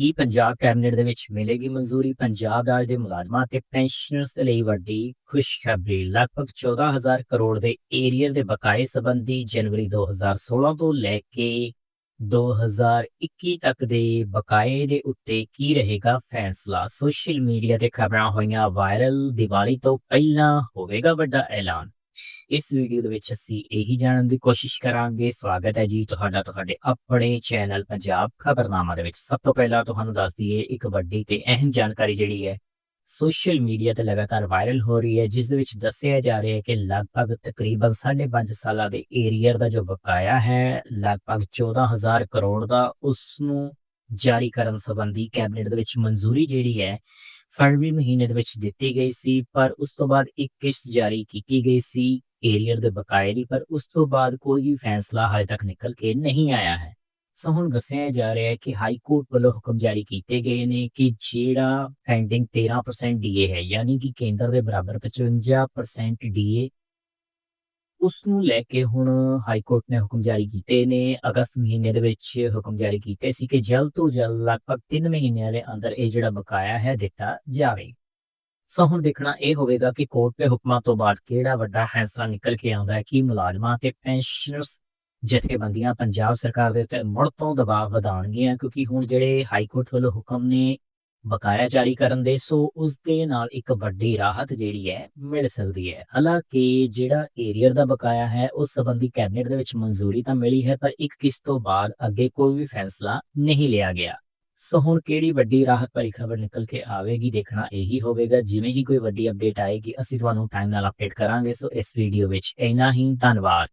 ਕੀ Punjab cabinet ਦੇ ਵਿੱਚ ਮਿਲੇਗੀ ਮਨਜ਼ੂਰੀ? ਪੰਜਾਬ ਰਾਜ ਦੇ ਮੁਲਾਜ਼ਮਾਂ ਤੇ ਪੈਨਸ਼ਨਰਸ ਦੇ ਲਈ ਵੱਡੀ ਖੁਸ਼ਖਬਰੀ। ਲਗਭਗ 14000 ਕਰੋੜ ਦੇ ਏਰੀਅਰ ਦੇ ਬਕਾਏ ਸੰਬੰਧੀ ਜਨਵਰੀ 2016 ਤੋਂ ਲੈ ਕੇ 2021 ਤੱਕ ਦੇ ਬਕਾਏ ਦੇ ਉੱਤੇ ਕੀ ਰਹੇਗਾ ਫੈਸਲਾ? ਸੋਸ਼ਲ ਮੀਡੀਆ ਤੇ ਖਬਰਾਂ ਹੋਈਆਂ ਵਾਇਰਲ। ਦੀਵਾਲੀ ਤੋਂ ਪਹਿਲਾਂ ਹੋਵੇਗਾ ਵੱਡਾ ਐਲਾਨ। ਇਸ ਵੀਡੀਓ ਦੇ ਵਿੱਚ ਅਸੀਂ ਇਹੀ ਜਾਣਨ ਦੀ ਕੋਸ਼ਿਸ਼ ਕਰਾਂਗੇ। ਸਵਾਗਤ ਹੈ ਜੀ ਤੁਹਾਡਾ ਤੁਹਾਡੇ ਆਪਣੇ ਚੈਨਲ ਪੰਜਾਬ ਖਬਰਨਾਮਾ ਦੇ ਵਿੱਚ। ਸਭ ਤੋਂ ਪਹਿਲਾਂ ਤੁਹਾਨੂੰ ਦੱਸ ਦਈਏ, ਇੱਕ ਵੱਡੀ ਤੇ ਅਹਿਮ ਜਾਣਕਾਰੀ ਜਿਹੜੀ ਹੈ, ਸੋਸ਼ਲ ਮੀਡੀਆ ਤੇ ਲਗਾਤਾਰ ਵਾਇਰਲ ਹੋ ਰਹੀ ਹੈ, ਜਿਸ ਦੇ ਵਿੱਚ ਦੱਸਿਆ ਜਾ ਰਿਹਾ ਹੈ ਕਿ ਲਗਭਗ ਤਕਰੀਬਨ 5.5 ਸਾਲਾਂ ਦੇ ਏਰੀਅਰ ਦਾ ਜੋ ਬਕਾਇਆ ਹੈ, ਲਗਭਗ 14000 ਕਰੋੜ ਦਾ ਉਸ ਨੂੰ ਜਾਰੀ ਕਰਨ ਸੰਬੰਧੀ ਕੈਬਨਿਟ ਦੇ ਵਿੱਚ ਮਨਜ਼ੂਰੀ ਜਿਹੜੀ ਹੈ, ਫਰਵਰੀ ਮਹੀਨੇ ਦੇ ਵਿੱਚ ਦਿੱਤੀ ਗਈ ਸੀ, ਪਰ ਉਸ ਤੋਂ ਬਾਅਦ ਇੱਕ ਕਿਸ਼ਤ ਜਾਰੀ ਕੀਤੀ ਗਈ ਸੀ ਏਰੀਅਰ ਦੇ ਬਕਾਏ ਦੀ, ਪਰ ਉਸ ਤੋਂ ਬਾਅਦ ਕੋਈ ਵੀ ਫੈਸਲਾ ਹਾਲੇ ਤੱਕ ਨਿਕਲ ਕੇ ਨਹੀਂ ਆਇਆ ਹੈ। ਸੋ ਹੁਣ ਦੱਸਿਆ ਜਾ ਰਿਹਾ ਹੈ ਕਿ ਹਾਈ ਕੋਰਟ ਵੱਲੋਂ ਹੁਕਮ ਜਾਰੀ ਕੀਤੇ ਗਏ ਨੇ ਕਿ ਜਿਹੜਾ ਪੈਂਡਿੰਗ 13% ਡੀਏ ਹੈ, ਯਾਨੀ ਕਿ ਕੇਂਦਰ ਦੇ ਬਰਾਬਰ 55% ਡੀਏ ਉਸ ਨੂੰ ਲੈ ਕੇ ਹੁਣ ਹਾਈ ਕੋਰਟ ਨੇ ਹੁਕਮ ਜਾਰੀ ਕੀਤੇ ਨੇ। ਅਗਸਤ ਮਹੀਨੇ ਦੇ ਵਿੱਚ ਹੁਕਮ ਜਾਰੀ ਕੀਤੇ ਸੀ ਕਿ ਜਲਦ ਤੋਂ ਜਲਦ ਲਗਭਗ 3 ਮਹੀਨਿਆਂ ਦੇ ਅੰਦਰ ਇਹ ਜਿਹੜਾ ਬਕਾਇਆ ਹੈ ਦਿੱਤਾ ਜਾਵੇ। ਸੋ ਹੁਣ ਦੇਖਣਾ ਇਹ ਹੋਵੇਗਾ ਕਿ ਕੋਰਟ ਦੇ ਹੁਕਮਾਂ ਤੋਂ ਬਾਅਦ ਕਿਹੜਾ ਵੱਡਾ ਫੈਸਲਾ ਨਿਕਲ ਕੇ ਆਉਂਦਾ ਹੈ, ਕਿ ਮੁਲਾਜ਼ਮਾਂ ਤੇ ਪੈਨਸ਼ਨਰਸ ਜਥੇਬੰਦੀਆਂ ਪੰਜਾਬ ਸਰਕਾਰ ਦੇ ਉੱਤੇ ਮੁੜ ਤੋਂ ਦਬਾਅ ਵਧਾਉਣਗੀਆਂ? ਕਿਉਂਕਿ ਹੁਣ ਜਿਹੜੇ ਹਾਈ ਕੋਰਟ ਵੱਲੋਂ ਹੁਕਮ ਨੇ ਬਕਾਇਆ ਜਾਰੀ ਕਰਨ ਦੇ, ਸੋ ਉਸ ਦੇ ਨਾਲ ਇੱਕ ਵੱਡੀ ਰਾਹਤ ਜਿਹੜੀ ਹੈ ਮਿਲ ਸਕਦੀ ਹੈ। ਹਾਲਾਂਕਿ ਜਿਹੜਾ ਏਰੀਅਰ ਦਾ ਬਕਾਇਆ ਹੈ, ਉਸ ਸੰਬੰਧੀ ਕੈਬਨਿਟ ਦੇ ਵਿੱਚ ਮਨਜ਼ੂਰੀ ਤਾਂ ਮਿਲੀ ਹੈ, ਪਰ ਇੱਕ ਕਿਸ ਤੋਂ ਬਾਅਦ ਅੱਗੇ ਕੋਈ ਵੀ ਫੈਸਲਾ ਨਹੀਂ ਲਿਆ ਗਿਆ। ਸੋ ਹੁਣ ਕਿਹੜੀ ਵੱਡੀ ਰਾਹਤ ਭਰੀ ਖਬਰ ਨਿਕਲ ਕੇ ਆਵੇਗੀ, ਦੇਖਣਾ ਇਹੀ ਹੋਵੇਗਾ। ਜਿਵੇਂ ਹੀ ਕੋਈ ਵੱਡੀ ਅਪਡੇਟ ਆਏਗੀ, ਅਸੀਂ ਤੁਹਾਨੂੰ ਟਾਈਮ ਨਾਲ ਅਪਡੇਟ ਕਰਾਂਗੇ। ਸੋ ਇਸ ਵੀਡੀਓ ਵਿੱਚ ਇੰਨਾ ਹੀ। ਧੰਨਵਾਦ।